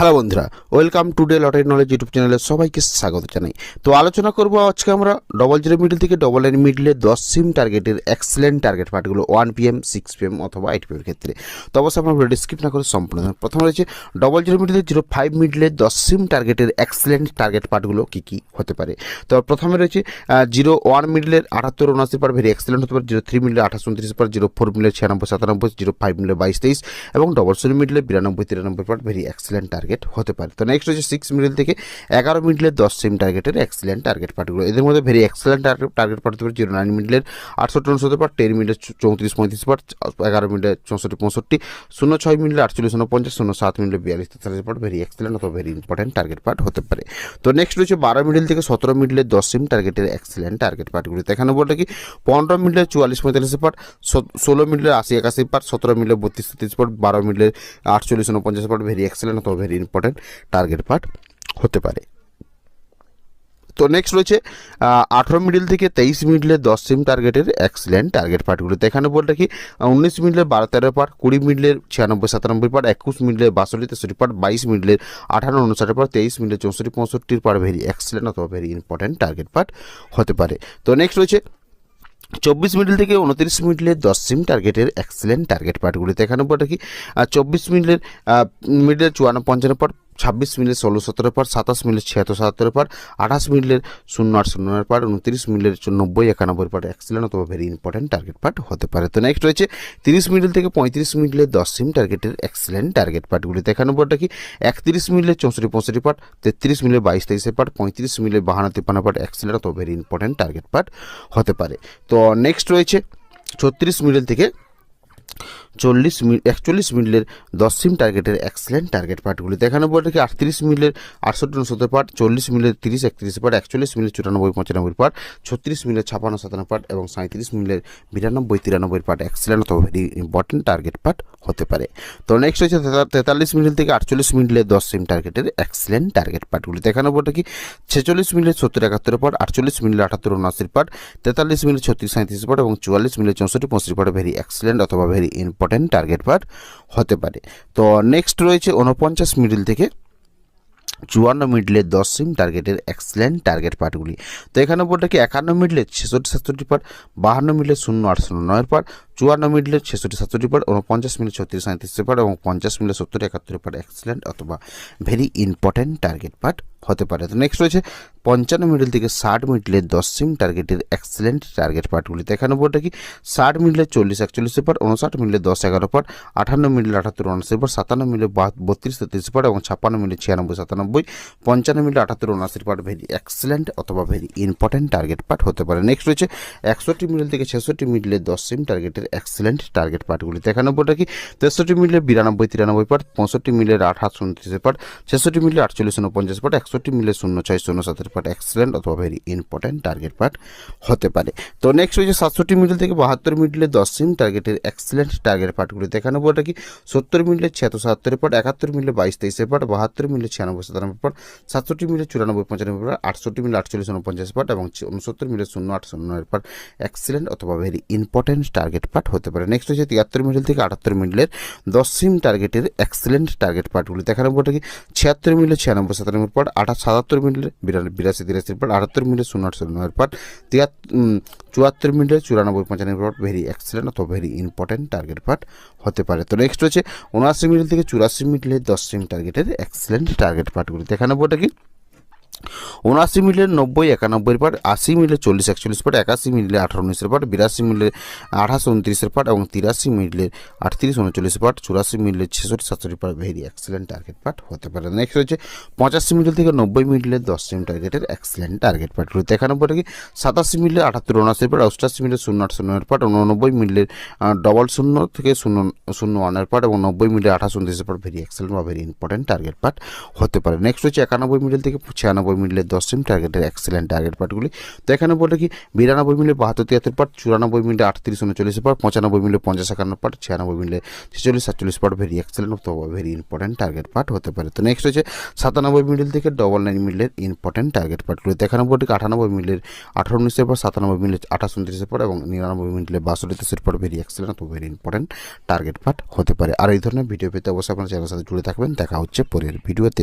Hello বন্ধুরা, welcome to Dear lottery knowledge YouTube চ্যানেলে সবাইকে স্বাগত জানাই। তো আলোচনা করব আজকে আমরা ডবল জিরো মিডল থেকে ডবল নাইন মিডলে দশ সিম টার্গেটের এক্সেলেন্ট টার্গেট পার্টগুলো ওয়ান পিএম সিক্স পিএম অথবা এইট পিএমের ক্ষেত্রে। তো অবশ্যই আপনার ভিডিও না করে সম্পূর্ণ। প্রথমে রয়েছে ডবল জিরো মিডলে জিরো ফাইভ মিডলে দশ সিম টার্গেটের এক্সেলেন্ট টার্গেট পার্টগুলো কী কী হতে পারে। তো প্রথমে রয়েছে জিরো ওয়ান মিডলের আটাত্তর উনআশি পার ভেরি এক্সেলেন্ট হতে পারে জিরো থ্রি মিডলে আঠাশ উনত্রিশ পার জিরো ফোর মিডলে ছিয়ানব্বই সাতানব্বই জিরো ফাইভ মিডলে বাইশ তেইশ এবং ডবল জিরো মিডলে বিরানব্বই তিরানব্বই পার ভেরি এক্সেলেন্ট টার্গেট হতে পারে তো নেক্সট হচ্ছে সিক্স মিডল থেকে এগারো মিডলের দশ সিম টার্গেটের এক্সেলেন্ট টার্গেট পার্টগুলো এদের মধ্যে ভেরি এক্সেলেন্ট টার্গেট পার্ট হতে পারে জিরো নাইন মিডলের আটষট্টি উনসত্তর পার টেন মিডলের চৌত্রিশ পঁয়ত্রিশ পার এগারো মিডলে চৌষট্টি পঁয়ষট্টি শূন্য ছয় মিডলে আটচল্লিশ শূন্য পঞ্চাশ শূন্য সাত মিডলে বিয়াল্লিশ তেতাল্লিশ পার্ট ভেরি এক্সেলেন্ট অথবা ভেরি ইম্পর্টেন্ট টার্গেট পার্ট হতে পারে তো নেক্সট রয়েছে বারো মিডিল থেকে সতেরো মিডিলের দশ সিম টার্গেটের এক্সেলেন্ট টার্গেট পার্টগুলি এখানে বলতে কি পনেরো মিডলের চুয়াল্লিশ পঁয়তাল্লিশ পার্ট ষোলো মিডলের আশি একাশি পার্ট সতেরো মিডলে বত্রিশ তেত্রিশ পার্ট বারো মিডলের আটচল্লিশ উনপঞ্চাশ পার্ট ভেরি এক্সেলেন্ট অথবা ভেরি ইম্পর্টেন্ট টার্গেট পার্ট হতে পারে। তো নেক্সট রয়েছে আঠেরো মিডিল থেকে তেইশ মিডলে দশ সিম টার্গেটের এক্সিলেন্ট টার্গেট পার্টগুলিতে এখানে বলতে কি উনিশ মিডলের বারো তেরো পার্ট কুড়ি মিডলের ছিয়ানব্বই সাতানব্বই পার্ট একুশ মিডলের বাষট্টি তেষট্টি পার্ট বাইশ মিডলের আঠারো উনষাট পার্ট তেইশ মিডলের চৌষট্টি পঁয়ষট্টির পার্ট ভেরি এক্সিলেন্ট অথবা ভেরি ইম্পর্টেন্ট টার্গেট পার্ট হতে পারে। তো নেক্সট রয়েছে চব্বিশ মিডিল থেকে উনত্রিশ মিডলের দশ সিম টার্গেটের এক্সেলেন্ট টার্গেট পার্টগুলিতে এখানে উপর রাখি। আর চব্বিশ মিডলের মিডলের চুয়ান্ন পঞ্চান্ন পার ছাব্বিশ মিনিটের ষোলো সতেরো পার, সাতাশ মিনিটের ছিয়াত্তর সাতাত্তর পার, আঠাশ মিনিটের শূন্য আট শূন্য নয় পার, উনত্রিশ মিনিটের নব্বই একানব্বই পার। এক্সেলেন্ট অথবা ভেরি ইম্পর্টেন্ট টার্গেট পার্ট হতে পারে। তো নেক্সট রয়েছে, তিরিশ মিনিট থেকে পঁয়ত্রিশ মিনিটের দশ সিম টার্গেটের এক্সেলেন্ট টার্গেট পার্টগুলি এখানে বলটা কি? একত্রিশ মিনিটের চৌষট্টি পঁয়ষট্টি পার্ট তেত্রিশ মিনিটের বাইশ তেইশে পার্ট পঁয়ত্রিশ মিনিটের বাহান্ন তিপ্পান্ন পার্ট এক্সেলেন্ট অথবা ভেরি ইম্পর্টেন্ট টার্গেট পার্ট হতে পারে। তো নেক্সট রয়েছে, ছত্রিশ মিনিট থেকে চল্লিশ মিনিট একচল্লিশ মিনিটের দশ সিম টার্গেটের এক্সেলেন্ট টার্গেট পার্টগুলি দেখানো বলতে কি, আটত্রিশ মিনিটের আটষট্টি উনসত্তর পার্ট চল্লিশ মিনিটের তিরিশ একত্রিশ পার্ট একচল্লিশ মিনিট চুরানব্বই পঁচানব্বই পার্ট ছত্রিশ মিনিটের ছাপান্ন সাতান্ন পার্ট এবং সাঁত্রিশ মিনিটের বিরানব্বই তিরানব্বই পার্ট এক্সেলেন্ট অথবা ভেরি ইম্পর্টেন্ট টার্গেট পার্ট হতে পারে। তো নেক্সট হচ্ছে তেতাল্লিশ মিনিট থেকে আটচল্লিশ মিনিটের দশ সিম টার্গেটের এক্সেলেন্ট টার্গেট পার্টগুলি দেখানো বলতে কি, ছেচল্লিশ মিনিট সত্তর একাত্তর পার্ট আটচল্লিশ মিনিট আটাত্তর উনআশির পার্ট তেতাল্লিশ মিনিট ছত্রিশ সাঁত্রিশ পার্ট এবং চুয়াল্লিশ মিনিট চৌষট্টি পঁয়ষট্টি পার্ট ভেরি এক্সেলেন্ট অথবা ভেরি ইম্পর্টেন্ট টার্গেট পার্ট হতে পারে। তো নেক্সট রয়েছে উনপঞ্চাশ মিডিল থেকে চুয়ান্ন মিডলের দশ সিম টার্গেটের এক্সেলেন্ট টার্গেট পার্টগুলি তো এখানে বলতে কি একান্ন মিডলের ছেষট্টি, সাতষট্টি পার বাহান্ন মিডলের শূন্য আটশো নয়ের পার্ট চুয়ান্ন মিডলের ছেষট্টি সাতষট্টি পার্ট উনপঞ্চাশ মিনিট ছত্রিশ সাঁত্রিশ পার্ট এবং পঞ্চাশ মিনিট সত্তর একাত্তর পার্ট এক্সেলেন্ট অথবা ভেরি ইম্পর্টেন্ট টার্গেট পার্ট হতে পারে। তো নেক্সট রয়েছে, পঞ্চান্ন মিডল থেকে ষাট মিডলের দশ সিম টার্গেটের এক্সেলেন্ট টার্গেট পার্টগুলিতে এখানে বলতে কি, ষাট মিডলের চল্লিশ একচল্লিশের পার উনষাট মিডলের দশ এগারো পার, আঠান্ন মিডলের আটাত্তর উনআশির পার, সাতান্ন মিডলে বত্রিশ তেত্রিশ পার এবং ছাপ্পান্ন মিডলে ছিয়ানব্বই সাতানব্বই, পঞ্চান্ন মিডলে আটাত্তর উনআশির পার ভেরি এক্সেলেন্ট অথবা ভেরি ইম্পর্টেন্ট টার্গেট পার্ট হতে পারে। নেক্সট রয়েছে, একষট্টি মিডল থেকে ছেষট্টি মিডলের দশ সিম টার্গেটের এক্সেলেন্ট টার্গেট পার্টগুলিতে বলতে কি? তেষট্টি মিডলের বিরানব্বই, তিরানব্বই পার পঁয়ষট্টি মিডলের আঠাশ উনত্রিশের পার ছেষট্টি মিডলে আটচল্লিশ উনপঞ্চাশ পার একষট্টি মিডলে শূন্য, ছয়, শূন্য, সাতের পার্ট এক্সেলেন্ট অথবা ভেরি ইম্পর্টেন্ট টার্গেট পার্ট হতে পারে। তো নেক্সট রয়েছে সাতষট্টি মিডল থেকে বাহাত্তর মিডলে দশ সিম টার্গেটের এক্সেলেন্ট টার্গেট পার্টগুলিতে বলতে কি? সত্তর মিডলে ছিয়াত্তর সাতাত্তরের পার্ট একাত্তর মিডলে বাইশ তেইশের পার্ট বাহাত্তর মিডলে ছিয়ানব্বই, সাতানব্বই পার্ট সাতষট্টি মিডলে চুরানব্বই, পঁচানব্বই পার্ট আটষট্টি মিডলে আটচল্লিশ উনপঞ্চাশ পার্ট এবং উনসত্তর মিডলে শূন্য, আট, শূন্য পার্ট এক্সেলেন্ট অথবা ভেরি ইম্পর্টেন্ট টার্গেট পার্ট হতে পারে। নেক্সট হচ্ছে তিয়াত্তর মিডল থেকে আটাত্তর মিডলের দশ সিম টার্গেটের এক্সেলেন্ট টার্গেট পার্টগুলি দেখানো বলতে কি? ছিয়াত্তর মিডলে ছিয়ানব্বই সাতানব্বই পার্ট আঠাশ সাতাত্তর মিডলে বিরানব্বই বিরাশি তিরাশির পার্ট আটাত্তর মিডলে শূন্য আট শূন্য নয়ের পার্ট চুয়াত্তর মিডলে চুরানব্বই পঁচানব্বই পার্ট ভেরি এক্সেলেন্ট অথবা ভেরি ইম্পর্টেন্ট টার্গেট পার্ট হতে পারে। তো নেক্সট হচ্ছে উনআশি মিডল থেকে চুরাশি মিডলে দশ সিম টার্গেটের এক্সেলেন্ট টার্গেট পার্টগুলি দেখানো বলতে কি? উনআশি মিলিয়ন নব্বই একানব্বই পার আশি মিলে চল্লিশ, একচল্লিশ পার একাশি মিলে আঠারো উনিশের পার বিরাশি মিলে আঠাশ উনত্রিশের পার এবং তিরাশি মিলে আটত্রিশ উনচল্লিশ পার চুরাশি মিলে ছেষট্টি সাতষট্টি part very excellent target part হতে পারে। নেক্সট হচ্ছে পঁচাশি মিডল থেকে নব্বই মিডলে দশ সিম টার্গেটের এক্সেলেন্ট টার্গেট পার্ট রয়েছে একানব্বই কি? সাতাশি মিলে আটাত্তর উনআশি পার অষ্টাশি মিলে শূন্য আট শূন্যের পার উননব্বই মিলের ডবল শূন্য থেকে শূন্য শূন্য ওয়ানের পার এবং নব্বই মিলে আঠাশ উনত্রিশের পার ভেরি এক্সেলেন্ট বা ভেরি ইম্পর্টেন্ট টার্গেট পার্ট হতে পারে। নেক্সট হচ্ছে একানব্বই মিডল থেকে ছিয়ানব্বই সাতানব্বই মিনিটের দশ সিম টার্গেটের এক্সেলেন্ট টার্গেট পার্টগুলি তো এখানে বলে কি, বিরানব্বই মিনিটে বাহাত্তর তিয়াত্তর পার্ট চুরানব্বই মিনিটে আটত্রিশ উনচল্লিশ পার্ট পঁচানব্বই মিনিটে পঞ্চাশ একান্ন পার্ট ছিয়ানব্বই মিনিটে ছেচল্লিশ, সাতচল্লিশ পার্ট ভেরি এক্সেলেন্ট অথবা ভেরি ইম্পর্টেন্ট টার্গেট পার্ট হতে পারে। তো নেক্সট হচ্ছে সাতানব্বই মিডিল থেকে ডবল নাইন মিডিলের ইম্পর্টেন্ট টার্গেট পার্টগুলো তো এখানে বলে আটানব্বই মিনিটের আঠারো উনিশের পর সাতানব্বই মিনিট আঠাশ উনত্রিশের পর এবং নিরানব্বই মিনিটে বাষট্টি তেইশের পর ভেরি এক্সেলেন্ট অথবা ভেরি ইম্পর্টেন্ট টার্গেট পার্ট হতে পারে। আর এই ধরনের ভিডিও পেতে অবশ্যই আপনার চ্যানেলের সাথে জুড়ে থাকবেন। দেখা হচ্ছে পরের ভিডিওতে